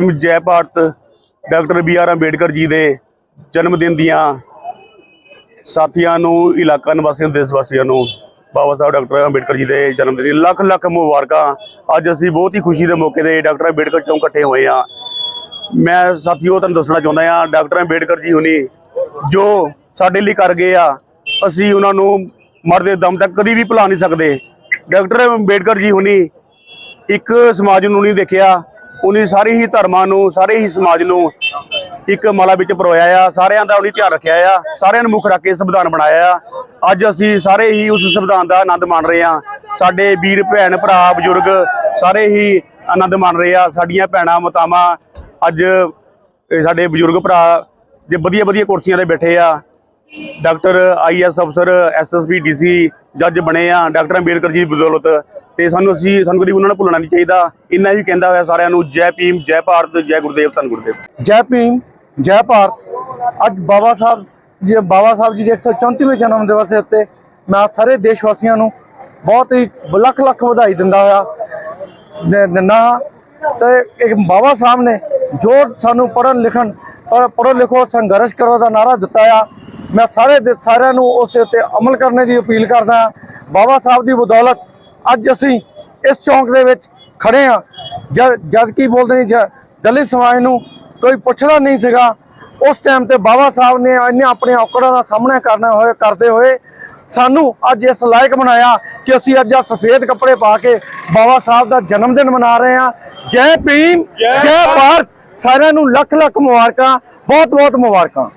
ਜੈ Bharat, doctor B R Ambedkar ji ਦੇ ਜਨਮ ਦਿਨ ਦੀਆਂ ਸਾਥੀਆਂ ਨੂੰ, ਇਲਾਕਾ ਨਿਵਾਸੀਆਂ ਦੇਸ਼ ਵਾਸੀਆਂ ਨੂੰ, ਬਾਬਾ ਸਾਹਿਬ ਡਾਕਟਰ ਅੰਬੇਡਕਰ ਜੀ ਦੇ ਜਨਮ ਦਿਨ ਦੀਆਂ ਲੱਖ ਲੱਖ ਮੁਬਾਰਕਾਂ। ਅੱਜ ਅਸੀਂ ਬਹੁਤ ਹੀ ਖੁਸ਼ੀ ਦੇ ਮੌਕੇ ਤੇ ਡਾਕਟਰ ਅੰਬੇਡਕਰ ਚੌਂਕ ਇਕੱਠੇ ਹੋਏ ਆ ਮੈਂ ਸਾਥੀਓ ਤੁਹਾਨੂੰ ਦੱਸਣਾ ਚਾਹੁੰਦਾ ਆ ਡਾਕਟਰ ਅੰਬੇਡਕਰ ਜੀ ਹੁਣੀ ਜੋ ਸਾਡੇ ਲਈ ਕਰ ਗਏ ਆ, ਅਸੀਂ ਉਹਨਾਂ ਨੂੰ ਮਰਦੇ ਦਮ ਤੱਕ ਕਦੀ ਵੀ ਭੁਲਾ ਨਹੀਂ ਸਕਦੇ। ਡਾਕਟਰ ਅੰਬੇਡਕਰ ਜੀ ਹੁਣੀ ਇੱਕ ਸਮਾਜ ਨੂੰ ਨਹੀਂ ਦੇਖਿਆ ਉਹਨੇ ਸਾਰੇ ਹੀ ਧਰਮਾਂ ਨੂੰ, ਸਾਰੇ ਹੀ ਸਮਾਜ ਨੂੰ ਇੱਕ ਮਾਲਾ ਵਿੱਚ ਪਰੋਇਆ ਆ। ਸਾਰਿਆਂ ਦਾ ਉਹਨੇ ਧਿਆਨ ਰੱਖਿਆ ਆ। ਸਾਰਿਆਂ ਨੂੰ ਮੁੱਖ ਰੱਖ ਕੇ ਸੰਵਿਧਾਨ ਬਣਾਇਆ ਆ। ਅੱਜ ਅਸੀਂ ਸਾਰੇ ਹੀ ਉਸ ਸੰਵਿਧਾਨ ਦਾ ਆਨੰਦ ਮਾਣ ਰਹੇ ਆ। ਸਾਡੇ ਵੀਰ, ਭੈਣ, ਭਰਾ, ਬਜ਼ੁਰਗ ਸਾਰੇ ਹੀ ਆਨੰਦ ਮਾਣ ਰਹੇ ਆ। ਸਾਡੀਆਂ ਭੈਣਾਂ, ਮਾਤਾਵਾਂ ਅੱਜ ਸਾਡੇ ਬਜ਼ੁਰਗ ਭਰਾ ਜੇ ਵਧੀਆ ਵਧੀਆ ਕੁਰਸੀਆਂ ਤੇ ਬੈਠੇ ਆ। ਡਾਕਟਰ ਆਈਐਸ ਅਫਸਰ ਐਸਐਸਪੀ ਡੀਸੀ ਜੱਜ ਬਣੇ ਆ। ਡਾਕਟਰ ਅੰਬੇਦਕਰ ਜੀ ਦੀ ਬਦੌਲਤ ਤੇ ਸਾਨੂੰ ਅਸੀਂ ਸਾਨੂੰ ਕਦੀ ਉਹਨਾਂ ਨੂੰ ਭੁੱਲਣਾ ਨਹੀਂ ਚਾਹੀਦਾ। ਇੰਨਾ ਹੀ ਕਹਿੰਦਾ ਹੋਇਆ ਸਾਰਿਆਂ ਨੂੰ, ਜੈ ਭੀਮ, ਜੈ ਭਾਰਤ, ਜੈ ਗੁਰਦੇਵ, ਧੰਨ ਗੁਰਦੇਵ। ਜੈ ਭੀਮ, ਜੈ ਭਾਰਤ। ਅੱਜ ਬਾਬਾ ਸਾਹਿਬ ਜੀ, ਬਾਬਾ ਸਾਹਿਬ ਜੀ ਦੇ 134ਵੇਂ ਜਨਮ ਦਿਵਸ ਦੇ ਉੱਤੇ ਮੈਂ ਸਾਰੇ ਦੇਸ਼ ਵਾਸੀਆਂ ਨੂੰ ਬਹੁਤ ਹੀ ਲੱਖ ਲੱਖ ਵਧਾਈ ਦਿੰਦਾ ਹੋਇਆ ਦਿੰਦਾ ਹਾਂ। ਤੇ ਇੱਕ ਬਾਬਾ ਸਾਹਿਬ ਨੇ ਜੋ ਸਾਨੂੰ ਪੜ੍ਹਨ ਲਿਖਣ ਪਰ ਪੜ੍ਹੋ ਲਿਖੋ, ਸੰਘਰਸ਼ ਕਰੋ ਦਾ ਨਾਰਾ ਦਿੱਤਾ ਆ। ਮੈਂ ਸਾਰੇ ਦੇ ਸਾਰਿਆਂ ਨੂੰ ਉਸ ਦੇ ਉੱਤੇ ਅਮਲ ਕਰਨ ਦੀ ਅਪੀਲ ਕਰਦਾ ਹਾਂ। ਬਾਬਾ ਸਾਹਿਬ ਦੀ ਬਦੌਲਤ ਅੱਜ ਅਸੀਂ ਇਸ ਚੌਂਕ ਦੇ ਵਿੱਚ ਖੜੇ ਹਾਂ। ਜਦ ਜਦ ਕੀ ਬੋਲਦੇ ਨੇ ਦਲਿਤ ਸਮਾਜ ਨੂੰ ਕੋਈ ਪੁੱਛਦਾ ਨਹੀਂ ਸੀਗਾ। ਉਸ ਟਾਈਮ ਤੇ ਬਾਬਾ ਸਾਹਿਬ ਨੇ ਇੰਨੇ ਆਪਣੇ ਔਕੜਾਂ ਦਾ ਸਾਹਮਣਾ ਕਰਨਾ ਹੋਏ ਕਰਦੇ ਹੋਏ ਸਾਨੂੰ ਅੱਜ ਇਸ ਲਾਇਕ ਬਣਾਇਆ ਕਿ ਅਸੀਂ ਅੱਜ ਆ ਸਫੇਦ ਕੱਪੜੇ ਪਾ ਕੇ ਬਾਬਾ ਸਾਹਿਬ ਦਾ ਜਨਮ ਦਿਨ ਮਨਾ ਰਹੇ ਹਾਂ। ਜੈ ਭੀਮ ਜੈ ਭਾਰਤ। ਸਾਰਿਆਂ ਨੂੰ ਲੱਖ ਲੱਖ ਮੁਬਾਰਕਾਂ ਬਹੁਤ ਬਹੁਤ ਮੁਬਾਰਕਾਂ।